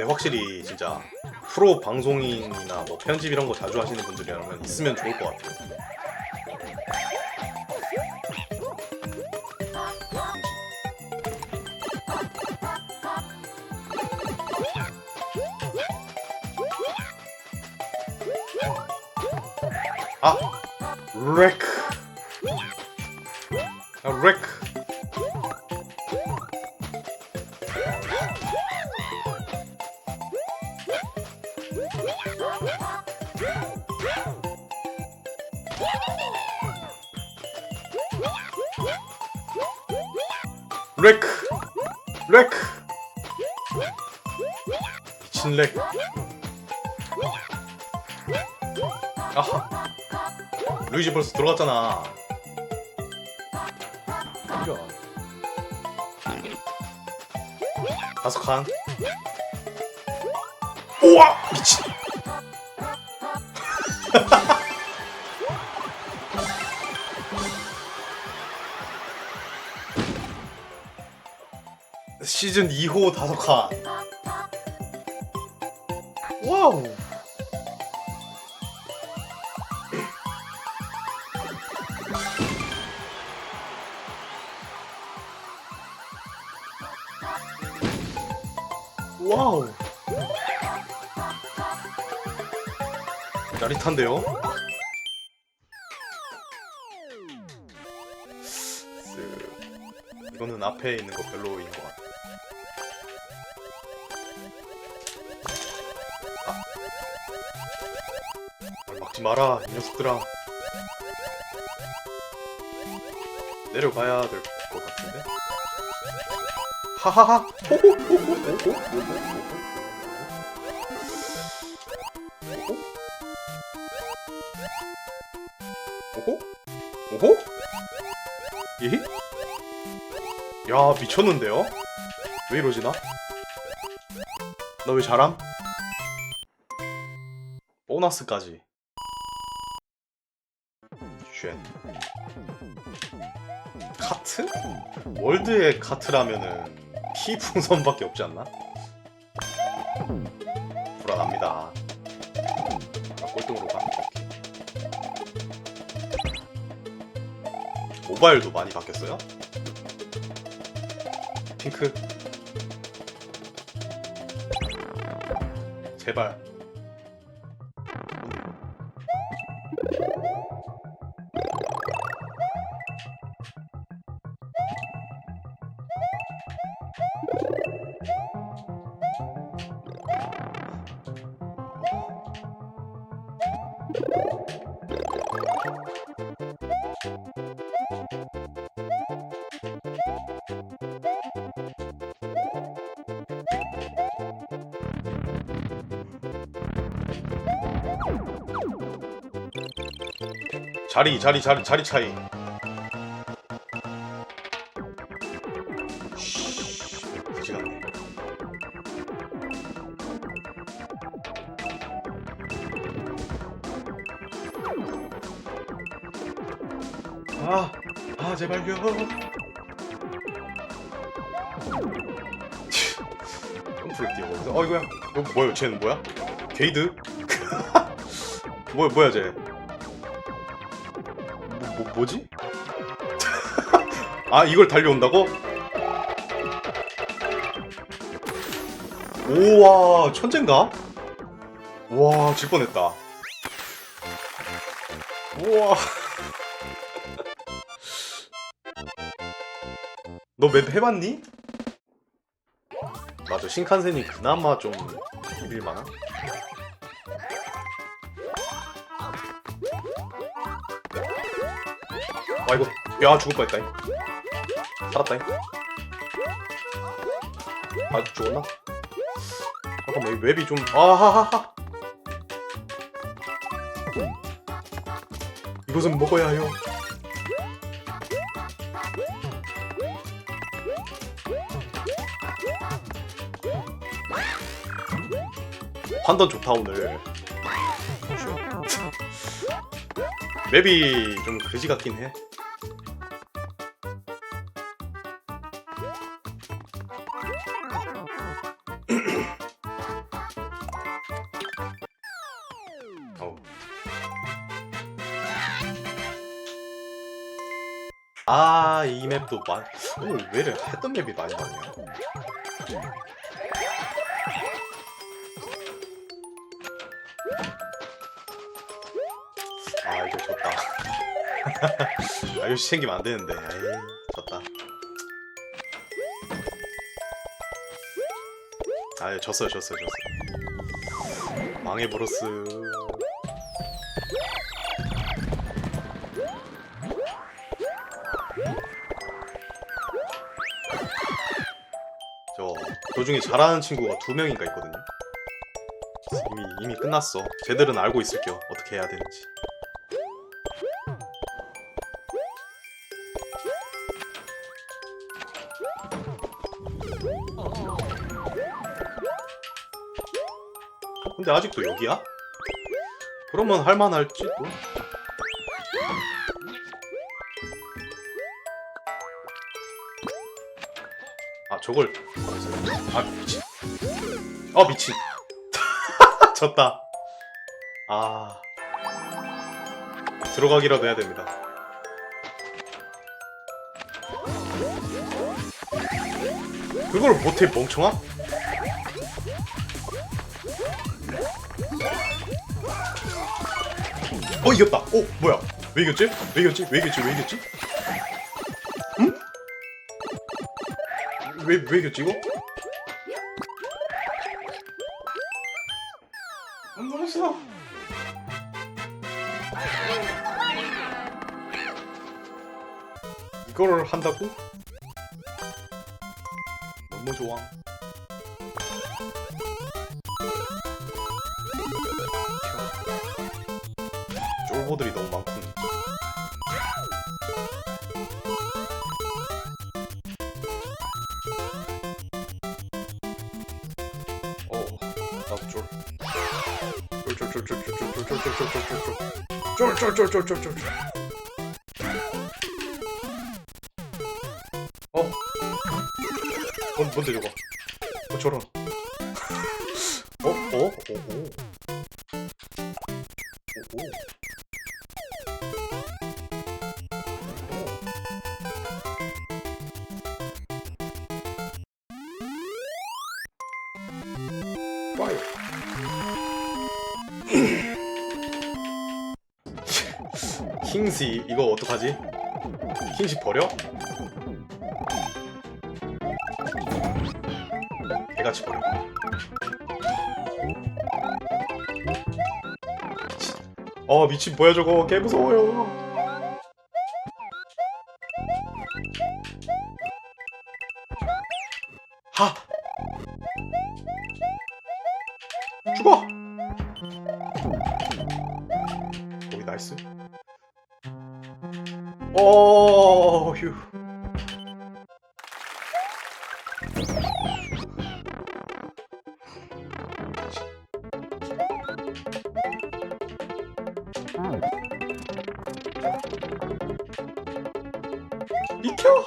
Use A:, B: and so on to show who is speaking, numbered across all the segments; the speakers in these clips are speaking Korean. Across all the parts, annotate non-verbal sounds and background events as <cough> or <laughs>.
A: 근데 확실히 진짜 프로 방송인이나 뭐 편집 이런 거 자주 하시는 분들이라면 있으면 좋을 것 같아요. 아! 렉! 아, 렉! 렉! 렉! 미친 렉! 아하! 루이지 벌써 들어갔잖아. 이런. 다섯 칸. 우와! 미친! <laughs> 시즌 2호 다섯 칸. 와우. 와우. 짜릿한데요? 그... 이거는 앞에 있는 거 별로인 것 같아. 막지 마라 이 녀석들아. 내려가야 될 것 같은데? 하하하! 오호! 오호! 예히? 야 미쳤는데요? 왜 이러지 나? 나 왜 잘함? 보너스까지 쉔 카트? 월드의 카트라면은 키 풍선밖에 없지 않나? 불안합니다 아, 꼴등으로 가? 모바일도 많이 바뀌었어요? 핑크 제발 자리 자리 자리 자리 차이. 같네. 아, 아 제발요. 점프를 뛰어 거기서. 어 이거야? 이거 뭐야 쟤는 뭐야? 게이드? <laughs> 뭐야 뭐야 쟤 뭐, 뭐, 뭐지? <laughs> 아 이걸 달려온다고? 우와 천재인가? 우와 질 뻔했다 우와 <laughs> 너 맵 해봤니? 맞아 신칸센이 그나마 좀 비빌만한? 아 이거 야 죽을 뻔했다잉. 살았다잉. 아 죽었나? 잠깐만 이 웹이 좀 아하하하. 이것은 먹어야 해요. 판단 좋다 오늘. <laughs> 맵이 좀 그지 같긴 해 아, 이 맵도 많. 오늘 왜 이래 했던 맵이 많이 나오냐? 아, 이거 졌다. <laughs> 아, 이거 챙기면 안 되는데. 에이, 졌다. 아, 졌어요, 졌어요, 졌어요. 망해 브로스. 저 도중에 잘하는 친구가 두 명인가 있거든요. 이미 이미 끝났어. 쟤들은 알고 있을게요. 어떻게 해야 되는지. 어, 근데 아직도 여기야? 그러면 할만할지도. 아 저걸 아 미친 아 미친 <laughs> 졌다 아 들어가기라도 해야 됩니다 그걸 못해 멍청아? 어 이겼다 어 뭐야 왜 이겼지? 왜 이겼지? 왜 이겼지? 왜 이겼지? 왜, 왜 이겼지 이거? 안 모르겠어 이거를 한다고? 너무 좋아 쫄보들이 너무 많군 쫄쫄쫄쫄쫄쫄 어? 뭔, 뭔데 저거? 어 저런 <laughs> 어? 어? 어? 어? 오, 오. Bye. 킹시 이거 어떡하지? 킹시 버려? 개같이 버려 어 미친 뭐야 저거. 개 무서워요. 하! 죽어! 오이 나이스 오, 휴. 익혀.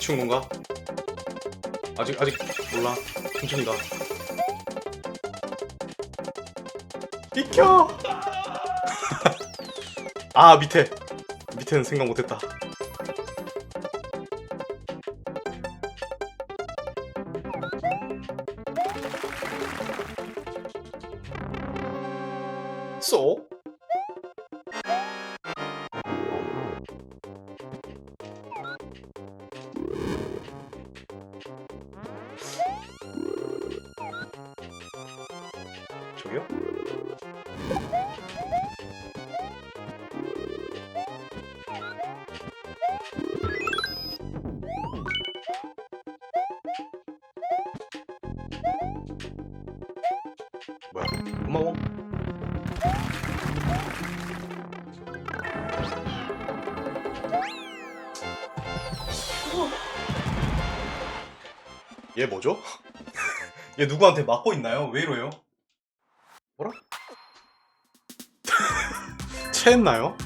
A: 죽는가? 아직 아직 몰라. 천천히 가. 비켜. <laughs> 아 밑에 밑에는 생각 못했다. 고마워. 얘 뭐죠? <laughs> 얘 누구한테 맞고 있나요? 왜 이러요? 뭐라? <laughs> 체했나요?